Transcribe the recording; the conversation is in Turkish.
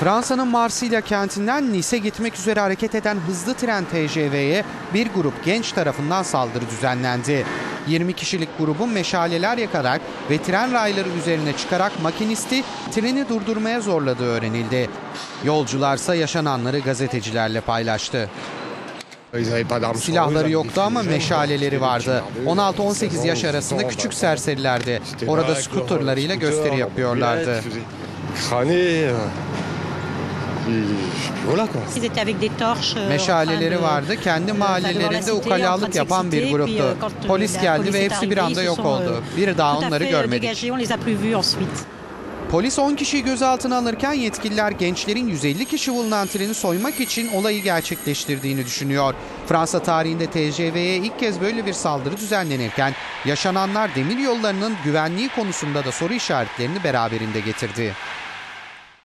Fransa'nın Marsilya kentinden Nice gitmek üzere hareket eden hızlı tren TGV'ye bir grup genç tarafından saldırı düzenlendi. 20 kişilik grubun meşaleler yakarak ve tren rayları üzerine çıkarak makinisti treni durdurmaya zorladığı öğrenildi. Yolcularsa yaşananları gazetecilerle paylaştı. Silahları yoktu ama meşaleleri vardı. 16-18 yaş arasında küçük serserilerdi. Orada skuterlarıyla gösteri yapıyorlardı. Meşaleleri vardı. Kendi mahallelerinde ukalalık yapan bir gruptu. Polis geldi ve hepsi bir anda yok oldu. Bir daha onları görmedik. Polis 10 kişiyi gözaltına alırken yetkililer gençlerin 150 kişi bulunan treni soymak için olayı gerçekleştirdiğini düşünüyor. Fransa tarihinde TGV'ye ilk kez böyle bir saldırı düzenlenirken yaşananlar demir yollarının güvenliği konusunda da soru işaretlerini beraberinde getirdi.